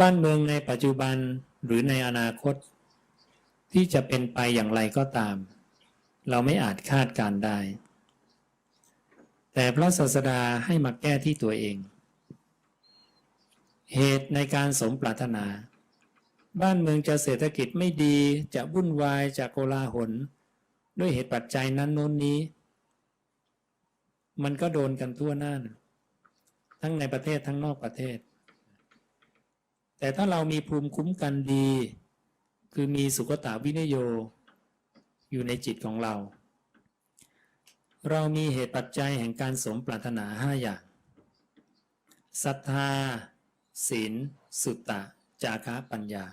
บ้านเมืองในปัจจุบันหรือในอนาคต ที่จะเป็นไปอย่างไรก็ตาม เราไม่อาจคาดการได้ แต่พระศาสดาให้มาแก้ที่ตัวเอง เหตุในการสมปรารถนา บ้านเมืองจะเศรษฐกิจไม่ดีจะวุ่นวายจะโกลาหล ด้วยเหตุปัจจัยนั้นโน้นนี้ มันก็โดนกันทั่วหน้า ทั้งในประเทศทั้งนอกประเทศ แต่ถ้าเรามีภูมิคุ้มกันดี คือมีสุขตาวินโย อยู่ในจิตของเรา เรามีเหตุปัจจัยแห่งการสมปรารถนาห้าอย่างศรัทธาศีลสุตตะ จาคะปัญญา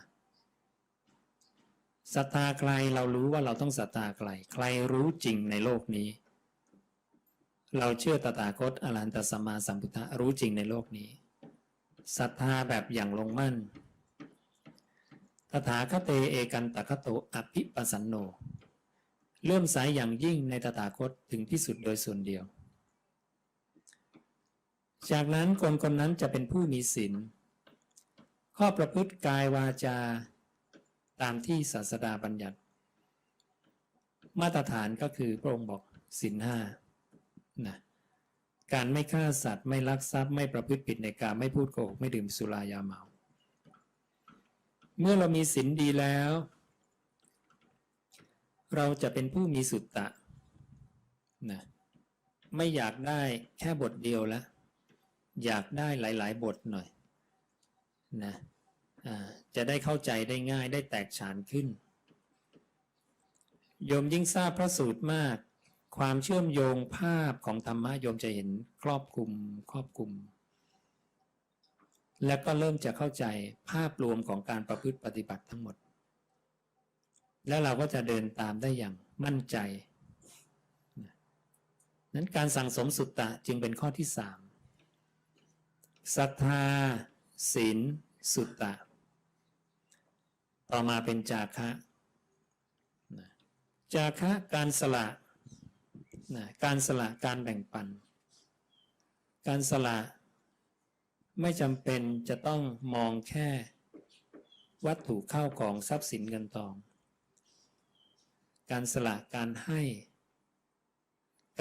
ศรัทธาใครเรารู้ว่าเราต้องศรัทธาใคร ใครรู้จริงในโลกนี้ เราเชื่อตถาคตอรหันตสัมมาสัมพุทธะรู้จริงในโลกนี้ ศรัทธาแบบอย่างลงมั่น ตถาคตเตเอกันตคโตอภิปสันโน เริ่มสายอย่างยิ่งในตถาคตถึงที่สุดโดยส่วนเดียว จากนั้นคนคนนั้นจะเป็นผู้มีศีล ข้อประพฤติกายวาจา ตามที่ศาสดาบัญญัติ มาตรฐานก็คือพระองค์บอกศีลห้านะ การไม่ฆ่าสัตว์ไม่ลักทรัพย์ไม่ประพฤติผิดในการไม่พูดโกหกไม่ดื่มสุรายาเมา เมื่อเรามีศีลดีแล้ว เราจะเป็นผู้มีสุตตะนะไม่อยากได้แค่บทเดียวแล้วอยากได้หลาย ๆ บทหน่อยนะจะได้เข้าใจได้ง่ายได้แตกฉานขึ้น โยมยิ่งทราบพระสูตรมาก ความเชื่อมโยงภาพของธรรมะโยมจะเห็นครอบคลุมครอบคลุม และก็เริ่มจะเข้าใจภาพรวมของการประพฤติปฏิบัติทั้งหมด แล้วเราก็จะเดินตามได้อย่างมั่นใจ นั้นการสั่งสมสุตตะจึงเป็นข้อที่สามศรัทธาศีลสุตตะ ต่อมาเป็นจาคะจาคะการสละ นะการสละการแบ่งปัน การสละไม่จำเป็นจะต้องมองแค่วัตถุเข้าของทรัพย์สินเงินทอง การสละการให้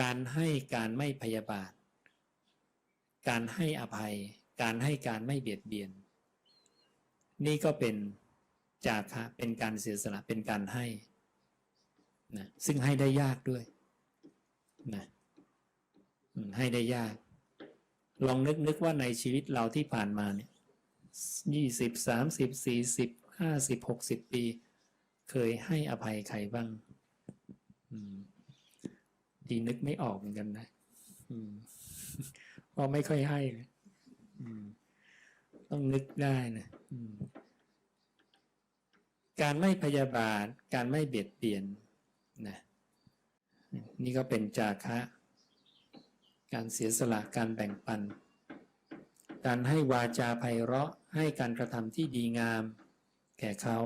การให้การไม่พยาบาท การให้อภัย การให้การไม่เบียดเบียน นี่ก็เป็นจาคะเป็นการเสียสละเป็นการให้นะซึ่งให้ได้ยากด้วย นะให้ได้ยาก ลองนึกนึกว่าในชีวิตเราที่ผ่านมาเนี่ยยี่สิบสามสิบสี่สิบห้าสิบหกสิบปี เคยให้อภัยใครบ้างดีนึกไม่ออกเหมือนกันนะอืมเพราะไม่ค่อยให้นะต้องนึกได้นะการไม่พยาบาท การไม่เบียดเบียนนะ นี่ก็เป็นจาคะ การเสียสละการแบ่งปัน การให้วาจาไพเราะให้การกระทำที่ดีงาม แก่เขา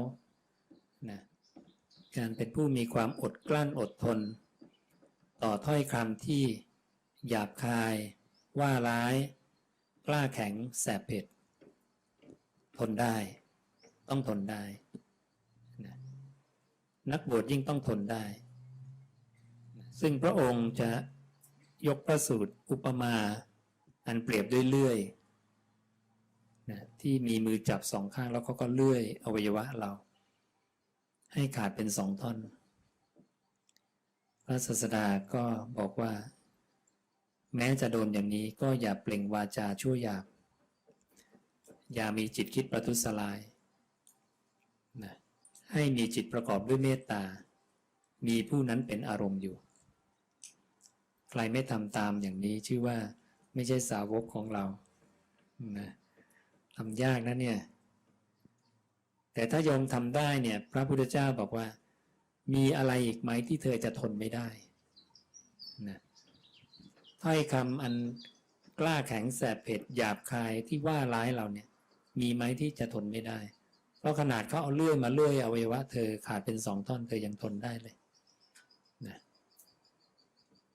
นะการเป็นผู้มีความอดกลั้นอดทน ต่อถ้อยคำที่หยาบคาย ว่าร้าย กล้าแข็งแสบเผ็ด ทนได้ ต้องทนได้นะนักบวชยิ่งต้องทนได้ ซึ่งพระองค์จะยกพระสูตรอุปมาอันเปรียบด้วยเลื่อยนะที่มีมือจับสองข้างแล้วเขาก็เลื่อยอวัยวะเรา ให้ขาดเป็นสองท่อน พระศาสดาก็บอกว่า แม้จะโดนอย่างนี้ก็อย่าเปล่งวาจาชั่วหยาบ อย่ามีจิตคิดประทุษร้ายนะให้มีจิตประกอบด้วยเมตตา มีผู้นั้นเป็นอารมณ์อยู่ ใครไม่ทำตามอย่างนี้ชื่อว่าไม่ใช่สาวกของเรานะทำยากนะเนี่ย แต่ถ้าโยมทำได้เนี่ย พระพุทธเจ้าบอกว่า มีอะไรอีกไหมที่เธอจะทนไม่ได้นะถ้อยคำอันกล้าแข็งแสบเผ็ดหยาบคายที่ว่าร้ายเราเนี่ย มีไหมที่จะทนไม่ได้ เพราะขนาดเขาเอาเลื่อยมาเลื่อยอวัยวะเธอขาดเป็นสองท่อนเธอยังทนได้เลย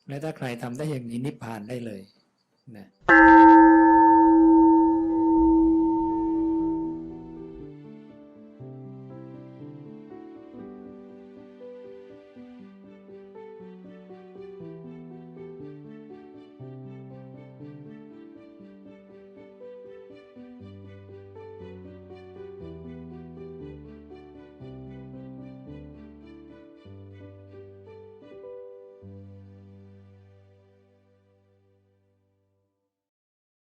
และถ้าใครทำได้อย่างนี้นิพพานได้เลยนะ